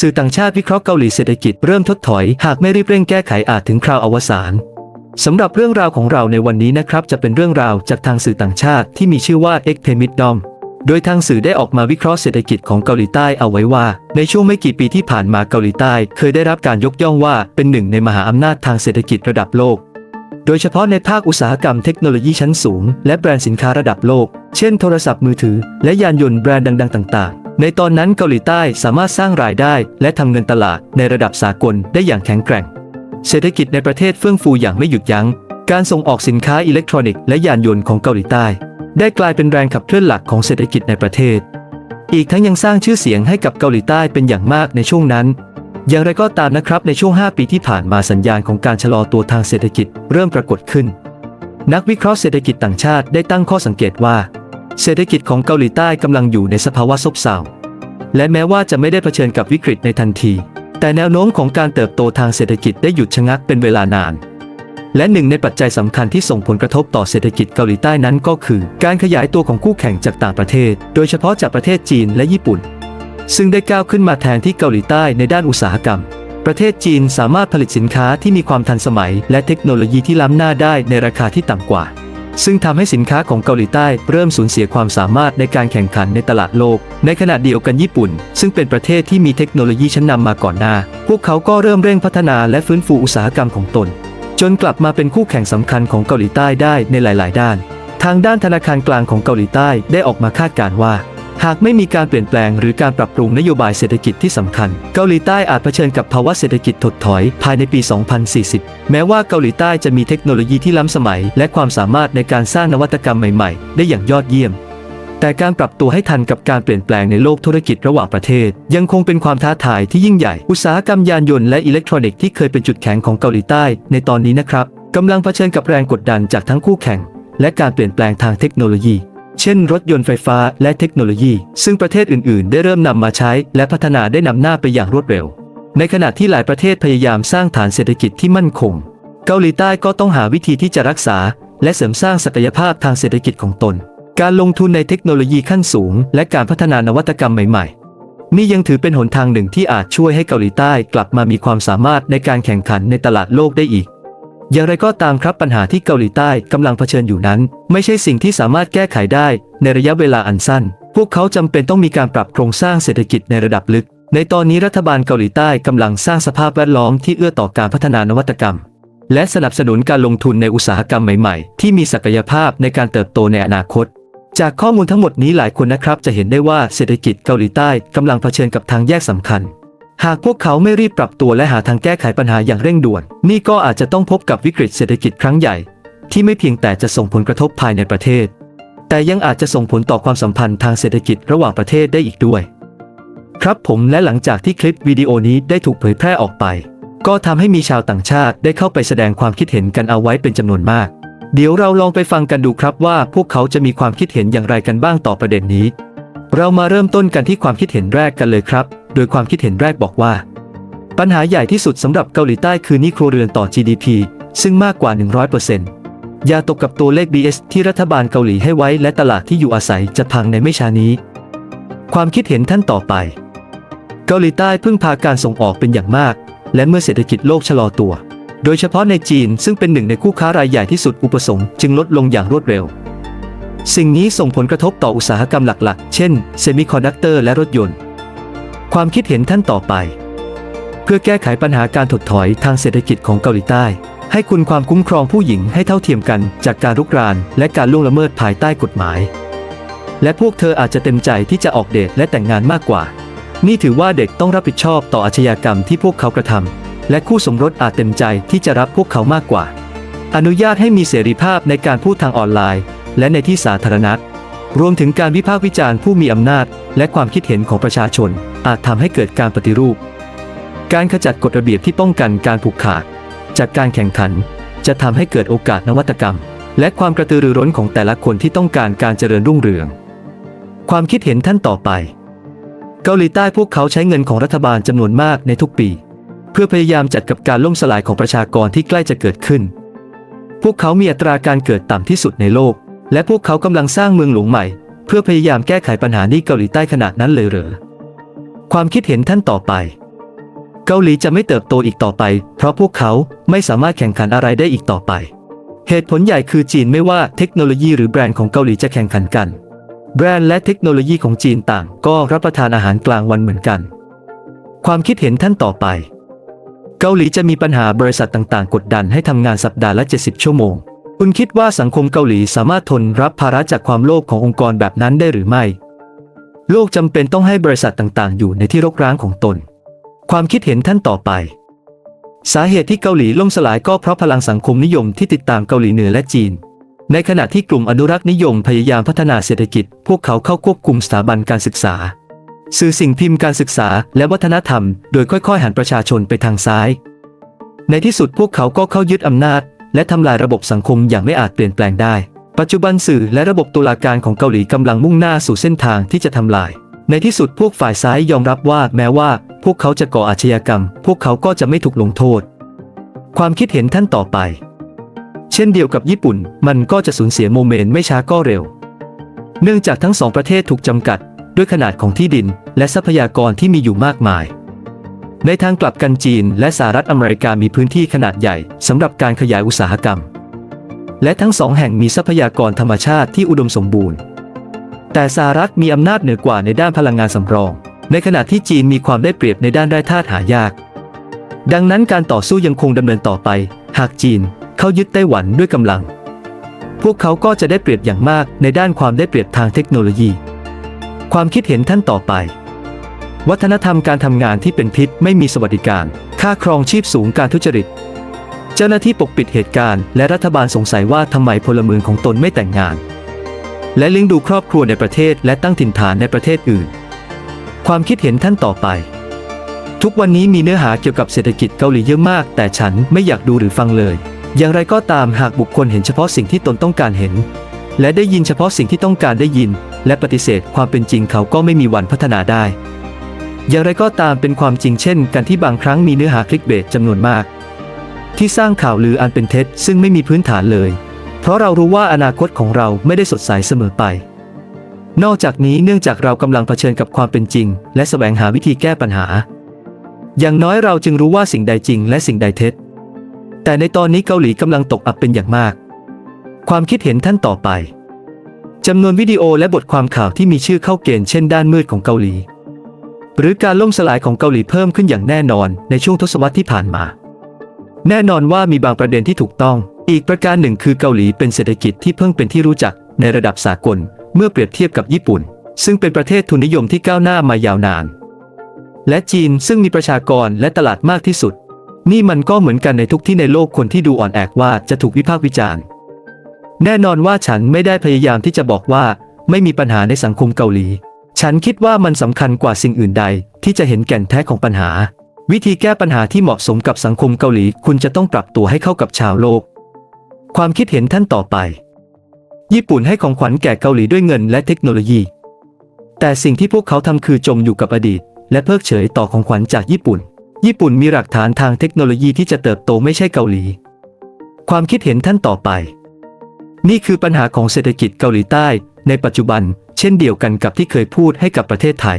สื่อต่างชาติวิเคราะห์เกาหลีเศรษฐกิจเริ่มทดถอย หากไม่รีบเร่งแก้ไขอาจถึงคราวอวสานสำหรับเรื่องราวของเราในวันนี้นะครับ จะเป็นเรื่องราวจากทางสื่อต่างชาติที่มีชื่อว่า e x p e m i d d o m โดยทางสื่อได้ออกมาวิเคราะห์เศรษฐกิจของเกาหลีใต้เอาไว้ว่า ในช่วงไม่กี่ปีที่ผ่านมาเกาหลีใต้ เคยได้รับการยกย่องว่าเป็นหนึ่งในมหาอำนาจทางเศรษฐกิจระดับโลก โดยเฉพาะในภาคอุตสาหกรรมเทคโนโลยีชั้นสูง และแบรนด์สินค้าระดับโลก เช่น โทรศัพท์มือถือ และยานยนต์แบรนด์ดัง ๆ ต่างๆ ในตอนนั้นเกาหลีใต้สามารถสร้างรายได้ และทำเงินตลาดในระดับสากลได้อย่างแข็งแกร่ง เศรษฐกิจในประเทศเฟื่องฟูอย่างไม่หยุดยัง้ง การส่งออกสินค้าอิเล็กทรอนิกส์และยานยนต์ของเกาหลีใต้ ได้กลายเป็นแรงขับเคลื่อนหลักของเศรษฐกิจในประเทศ อีกทั้งยังสร้างชื่อเสียงให้กับเกาหลีใต้เป็นอย่างมากในช่วงนั้น อย่างไรก็ตามนะครับในช่วง 5 ปีที่ผ่านมาสัญญาณของการชะลอตัวทางเศรษฐกิจเริ่มปรากฏขึ้น นักวิเคราะห์เศรษฐกิจต่างชาติได้ตั้งข้อสังเกตว่า เศรษฐกิจของเกาหลีใต้กำลังอยู่ในสภาวะซบเซา และแม้ว่าจะไม่ได้เผชิญกับวิกฤตในทันที แต่แนวโน้มของการเติบโตทางเศรษฐกิจได้หยุดชะงักเป็นเวลานาน และหนึ่งในปัจจัยสำคัญที่ส่งผลกระทบต่อเศรษฐกิจเกาหลีใต้นั้นก็คือ การขยายตัวของคู่แข่งจากต่างประเทศ โดยเฉพาะจากประเทศจีนและญี่ปุ่น ซึ่งได้ก้าวขึ้นมาแทนที่เกาหลีใต้ในด้านอุตสาหกรรมประเทศจีนสามารถผลิตสินค้าที่มีความทันสมัย และเทคโนโลยีที่ล้ำหน้าได้ในราคาที่ต่ำกว่า ซึ่งทำให้สินค้าของเกาหลีใต้เริ่มสูญเสียความสามารถในการแข่งขันในตลาดโลก ในขณะเดียวกันญี่ปุ่น ซึ่งเป็นประเทศที่มีเทคโนโลยีชั้นนำมาก่อนหน้า พวกเขาก็เริ่มเร่งพัฒนาและฟื้นฟูอุตสาหกรรมของตน จนกลับมาเป็นคู่แข่งสำคัญของเกาหลีใต้ได้ในหลาย ๆ ด้าน ทางด้านธนาคารกลางของเกาหลีใต้ได้ออกมาคาดการณ์ว่า หากไม่มีการเปลี่ยนแปลงหรือการปรับปรุงนโยบายเศรษฐกิจที่สำคัญ เกาหลีใต้อาจเผชิญกับภาวะเศรษฐกิจถดถอยภายในปี 2040 แม้ว่าเกาหลีใต้จะมีเทคโนโลยีที่ล้ำสมัย และความสามารถในการสร้างนวัตกรรมใหม่ๆ ได้อย่างยอดเยี่ยม แต่การปรับตัวให้ทันกับการเปลี่ยนแปลงในโลกธุรกิจระหว่างประเทศ ยังคงเป็นความท้าทายที่ยิ่งใหญ่ อุตสาหกรรมยานยนต์และอิเล็กทรอนิกส์ที่เคยเป็นจุดแข็งของเกาหลีใต้ ในตอนนี้นะครับกำลังเผชิญกับแรงกดดันจากทั้งคู่แข่ง และการเปลี่ยนแปลงทางเทคโนโลยี เช่นรถยนต์ไฟฟ้าและเทคโนโลยี ซึ่งประเทศอื่น ๆ ได้เริ่มนำมาใช้ และพัฒนาได้นำหน้าไปอย่างรวดเร็ว ในขณะที่หลายประเทศพยายามสร้างฐานเศรษฐกิจที่มั่นคง เกาหลีใต้ก็ต้องหาวิธีที่จะรักษา และเสริมสร้างศักยภาพทางเศรษฐกิจของตน การลงทุนในเทคโนโลยีขั้นสูง และการพัฒนานวัตกรรมใหม่ ๆ นี่ยังถือเป็นหนทางหนึ่งที่อาจช่วยให้เกาหลีใต้กลับมามีความสามารถในการแข่งขันในตลาดโลกได้อีก อย่างไรก็ตามครับปัญหาที่เกาหลีใต้กำลังเผชิญอยู่นั้น ไม่ใช่สิ่งที่สามารถแก้ไขได้ในระยะเวลาอันสั้น พวกเขาจำเป็นต้องมีการปรับโครงสร้างเศรษฐกิจในระดับลึก ในตอนนี้รัฐบาลเกาหลีใต้กำลังสร้างสภาพแวดล้อมที่เอื้อต่อการพัฒนานวัตกรรม และสนับสนุนการลงทุนในอุตสาหกรรมใหม่ๆ ที่มีศักยภาพในการเติบโตในอนาคต จากข้อมูลทั้งหมดนี้หลายคนนะครับจะเห็นได้ว่าเศรษฐกิจเกาหลีใต้กำลังเผชิญกับทางแยกสำคัญ หากพวกเขาไม่รีบปรับตัวและหาทางแก้ไขปัญหาอย่างเร่งด่วน นี่ก็อาจจะต้องพบกับวิกฤตเศรษฐกิจครั้งใหญ่ ที่ไม่เพียงแต่จะส่งผลกระทบภายในประเทศ แต่ยังอาจจะส่งผลต่อความสัมพันธ์ทางเศรษฐกิจระหว่างประเทศได้อีกด้วย ครับผมและหลังจากที่คลิปวิดีโอนี้ได้ถูกเผยแพร่ออกไป ก็ทำให้มีชาวต่างชาติได้เข้าไปแสดงความคิดเห็นกันเอาไว้เป็นจำนวนมาก เดี๋ยวเราลองไปฟังกันดูครับว่าพวกเขาจะมีความคิดเห็นอย่างไรกันบ้างต่อประเด็นนี้ เรามาเริ่มต้นกันที่ความคิดเห็นแรกกันเลยครับ โดยความคิดเห็นแรกบอกว่า ปัญหาใหญ่ที่สุดสำหรับเกาหลีใต้คือหนี้ครัวเรือนต่อ GDP ซึ่งมากกว่า 100%อย่าตกกับตัวเลข BS ที่รัฐบาลเกาหลีให้ไว้และตลาดที่อยู่อาศัยจะพังในไม่ช้านี้ ความคิดเห็นท่านต่อไป เกาหลีใต้พึ่งพาการส่งออกเป็นอย่างมาก และเมื่อเศรษฐกิจโลกชะลอตัว โดยเฉพาะในจีนซึ่งเป็นหนึ่งในคู่ค้ารายใหญ่ที่สุดอุปสงค์จึงลดลงอย่างรวดเร็ว สิ่งนี้ส่งผลกระทบต่ออุตสาหกรรมหลักๆ เช่น เซมิคอนดักเตอร์และรถยนต์ ความคิดเห็นท่านต่อไป เพื่อแก้ไขปัญหาการถดถอยทางเศรษฐกิจของเกาหลีใต้ ให้คุณความคุ้มครองผู้หญิงให้เท่าเทียมกันจากการรุกราน และการล่วงละเมิดภายใต้กฎหมาย และพวกเธออาจจะเต็มใจที่จะออกเดทและแต่งงานมากกว่า นี่ถือว่าเด็กต้องรับผิดชอบต่ออาชญากรรมที่พวกเขากระทำและคู่สมรสอาจเต็มใจที่จะรับพวกเขามากกว่า อนุญาตให้มีเสรีภาพในการพูดทางออนไลน์ และในที่สาธารณะ รวมถึงการวิพากษ์วิจารณ์ผู้มีอำนาจ และความคิดเห็นของประชาชน อาจทำให้เกิดการปฏิรูป การขจัดกฎระเบียบที่ป้องกันการผูกขาด จากการแข่งขัน จะทำให้เกิดโอกาสนวัตกรรม และความกระตือรือร้นของแต่ละคนที่ต้องการการเจริญรุ่งเรือง ความคิดเห็นท่านต่อไป เกาหลีใต้พวกเขาใช้เงินของรัฐบาลจำนวนมากในทุกปี เพื่อพยายามจัดกับการล่มสลายของประชากรที่ใกล้จะเกิดขึ้น พวกเขามีอัตราการเกิดต่ำที่สุดในโลก และพวกเขากำลังสร้างเมืองหลวงใหม่ เพื่อพยายามแก้ไขปัญหานี้เกาหลีใต้ขนาดนั้นเลยเหรอ ความคิดเห็นท่านต่อไป เกาหลีจะไม่เติบโตอีกต่อไป เพราะพวกเขาไม่สามารถแข่งขันอะไรได้อีกต่อไป เหตุผลใหญ่คือจีนไม่ว่าเทคโนโลยีหรือแบรนด์ของเกาหลีจะแข่งขันกัน แบรนด์และเทคโนโลยีของจีนต่างก็รับประทานอาหารกลางวันเหมือนกัน ความคิดเห็นท่านต่อไปเกาหลีจะมีปัญหาบริษัทต่างๆ กดดันให้ทำงานสัปดาห์ละ 70 ชั่วโมง คุณคิดว่าสังคมเกาหลีสามารถทนรับภาระจากความโลภขององค์กรแบบนั้นได้หรือไม่ โลกจำเป็นต้องให้บริษัทต่างๆ อยู่ในที่รกร้างของตน ความคิดเห็นท่านต่อไป สาเหตุที่เกาหลีล่มสลายก็เพราะพลังสังคมนิยมที่ติดตามเกาหลีเหนือและจีน ในขณะที่กลุ่มอนุรักษ์นิยมพยายามพัฒนาเศรษฐกิจ พวกเขาเข้าควบคุมสถาบันการศึกษา สื่อสิ่งพิมพ์การศึกษาและวัฒนธรรม โดยค่อยๆ หันประชาชนไปทางซ้าย ในที่สุดพวกเขาก็เข้ายึดอำนาจ และทำลายระบบสังคมอย่างไม่อาจเปลี่ยนแปลงได้ ปัจจุบันสื่อและระบบตุลาการของเกาหลีกำลังมุ่งหน้าสู่เส้นทางที่จะทำลาย ในที่สุดพวกฝ่ายซ้ายยอมรับว่าแม้ว่า พวกเขาจะก่ออาชญากรรม พวกเขาก็จะไม่ถูกลงโทษ ความคิดเห็นท่านต่อไป เช่นเดียวกับญี่ปุ่น มันก็จะสูญเสียโมเมนต์ไม่ช้าก็เร็ว เนื่องจากทั้งสองประเทศถูกจำกัด ด้วยขนาดของที่ดิน และทรัพยากรที่มีอยู่มากมาย ในทางกลับกันจีน และสหรัฐอเมริกามีพื้นที่ขนาดใหญ่สำหรับการขยายอุตสาหกรรม และทั้งสองแห่งมีทรัพยากรธรรมชาติที่อุดมสมบูรณ์ แต่สหรัฐมีอำนาจเหนือกว่าในด้านพลังงานสำรอง ในขณะที่จีนมีความได้เปรียบในด้านแร่ธาตุหายาก ดังนั้นการต่อสู้ยังคงดำเนินต่อไป หากจีนเข้ายึดไต้หวันด้วยกำลัง พวกเขาก็จะได้เปรียบอย่างมากในด้านความได้เปรียบทางเทคโนโลยี ความคิดเห็นท่านต่อไป วัฒนธรรมการทำงานที่เป็นพิษไม่มีสวัสดิการ ค่าครองชีพสูงการทุจริต เจ้าหน้าที่ปกปิดเหตุการณ์และรัฐบาลสงสัยว่าทำไมพลเมืองของตนไม่แต่งงาน และเลี้ยงดูครอบครัวในประเทศและตั้งถิ่นฐานในประเทศอื่น ความคิดเห็นท่านต่อไป ทุกวันนี้มีเนื้อหาเกี่ยวกับเศรษฐกิจเกาหลีเยอะมาก แต่ฉันไม่อยากดูหรือฟังเลย อย่างไรก็ตามหากบุคคลเห็นเฉพาะสิ่งที่ตนต้องการเห็น และได้ยินเฉพาะสิ่งที่ต้องการได้ยิน และปฏิเสธความเป็นจริงเขาก็ไม่มีวันพัฒนาได้ อย่างไรก็ตามเป็นความจริงเช่นการที่บางครั้งมีเนื้อหาคลิกเบสจำนวนมาก ที่สร้างข่าวลืออันเป็นเท็จซึ่งไม่มีพื้นฐานเลย เพราะเรารู้ว่าอนาคตของเราไม่ได้สดใสเสมอไป นอกจากนี้เนื่องจากเรากำลังเผชิญกับความเป็นจริง และแสวงหาวิธีแก้ปัญหา อย่างน้อยเราจึงรู้ว่าสิ่งใดจริงและสิ่งใดเท็จ แต่ในตอนนี้เกาหลีกำลังตกอับเป็นอย่างมาก ความคิดเห็นท่านต่อไปจำนวนวิดีโอและบทความข่าวที่มีชื่อเข้าเกณฑ์เช่นด้านมืดของเกาหลี หรือการล่มสลายของเกาหลีเพิ่มขึ้นอย่างแน่นอนในช่วงทศวรรษที่ผ่านมา แน่นอนว่ามีบางประเด็นที่ถูกต้อง อีกประการหนึ่งคือเกาหลีเป็นเศรษฐกิจที่เพิ่งเป็นที่รู้จักในระดับสากล เมื่อเปรียบเทียบกับญี่ปุ่น ซึ่งเป็นประเทศทุนนิยมที่ก้าวหน้ามายาวนาน และจีนซึ่งมีประชากรและตลาดมากที่สุด นี่มันก็เหมือนกันในทุกที่ในโลกคนที่ดูอ่อนแอว่าจะถูกวิพากษ์วิจารณ์ แน่นอนว่าฉันไม่ได้พยายามที่จะบอกว่า ไม่มีปัญหาในสังคมเกาหลี ฉันคิดว่ามันสำคัญกว่าสิ่งอื่นใด ที่จะเห็นแก่นแท้ของปัญหา วิธีแก้ปัญหาที่เหมาะสมกับสังคมเกาหลี คุณจะต้องปรับตัวให้เข้ากับชาวโลก ความคิดเห็นท่านต่อไป ญี่ปุ่นให้ของขวัญแก่เกาหลีด้วยเงินและเทคโนโลยี แต่สิ่งที่พวกเขาทำคือจมอยู่กับอดีต และเพิกเฉยต่อของขวัญจากญี่ปุ่น ญี่ปุ่นมีหลักฐานทางเทคโนโลยีที่จะเติบโตไม่ใช่เกาหลี ความคิดเห็นท่านต่อไป นี่คือปัญหาของเศรษฐกิจเกาหลีใต้ ในปัจจุบัน เช่นเดียวกันกับที่เคยพูดให้กับประเทศไทย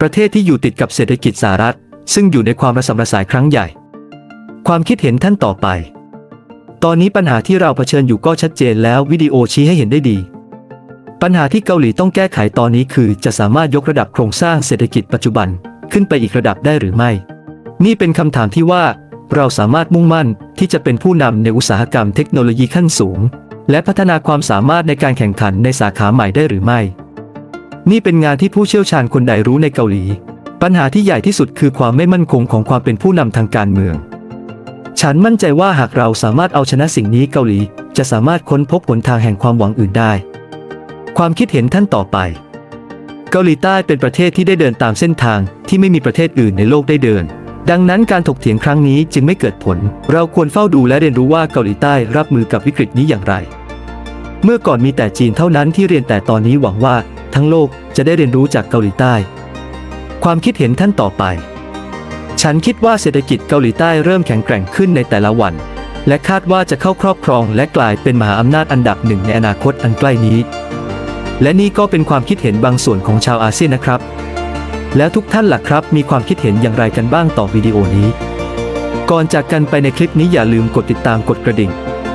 ประเทศที่อยู่ติดกับเศรษฐกิจสหรัฐ ซึ่งอยู่ในความระสำระสายครั้งใหญ่ ความคิดเห็นท่านต่อไป ตอนนี้ปัญหาที่เราเผชิญอยู่ก็ชัดเจนแล้ววิดีโอชี้ให้เห็นได้ดี ปัญหาที่เกาหลีต้องแก้ไขตอนนี้คือ จะสามารถยกระดับโครงสร้างเศรษฐกิจปัจจุบันขึ้นไปอีกระดับได้หรือไม่ นี่เป็นคำถามที่ว่าเราสามารถมุ่งมั่นที่จะเป็นผู้นำในอุตสาหกรรมเทคโนโลยีขั้นสูง และพัฒนาความสามารถในการแข่งขันในสาขาใหม่ได้หรือไม่ นี่เป็นงานที่ผู้เชี่ยวชาญคนใดรู้ในเกาหลี ปัญหาที่ใหญ่ที่สุดคือความไม่มั่นคงของความเป็นผู้นำทางการเมือง ฉันมั่นใจว่าหากเราสามารถเอาชนะสิ่งนี้เกาหลี จะสามารถค้นพบหนทางแห่งความหวังอื่นได้ ความคิดเห็นท่านต่อไป เกาหลีใต้เป็นประเทศที่ได้เดินตามเส้นทางที่ไม่มีประเทศอื่นในโลกได้เดิน ดังนั้นการถกเถียงครั้งนี้จึงไม่เกิดผล เราควรเฝ้าดูและเรียนรู้ว่าเกาหลีใต้รับมือกับวิกฤตนี้อย่างไร เมื่อก่อนมีแต่จีนเท่านั้นที่เรียนแต่ตอนนี้หวังว่า ทั้งโลกจะได้เรียนรู้จากเกาหลีใต้ ความคิดเห็นท่านต่อไป ฉันคิดว่าเศรษฐกิจเกาหลีใต้เริ่มแข็งแกร่งขึ้นในแต่ละวัน และคาดว่าจะเข้าครอบครองและกลายเป็นมหาอำนาจอันดับหนึ่งในอนาคตอันใกล้นี้ และนี่ก็เป็นความคิดเห็นบางส่วนของชาวอาเซียนนะครับ แล้วทุกท่านล่ะครับ มีความคิดเห็นอย่างไรกันบ้างต่อวิดีโอนี้ ก่อนจากกันไปในคลิปนี้อย่าลืมกดติดตามกดกระดิ่ง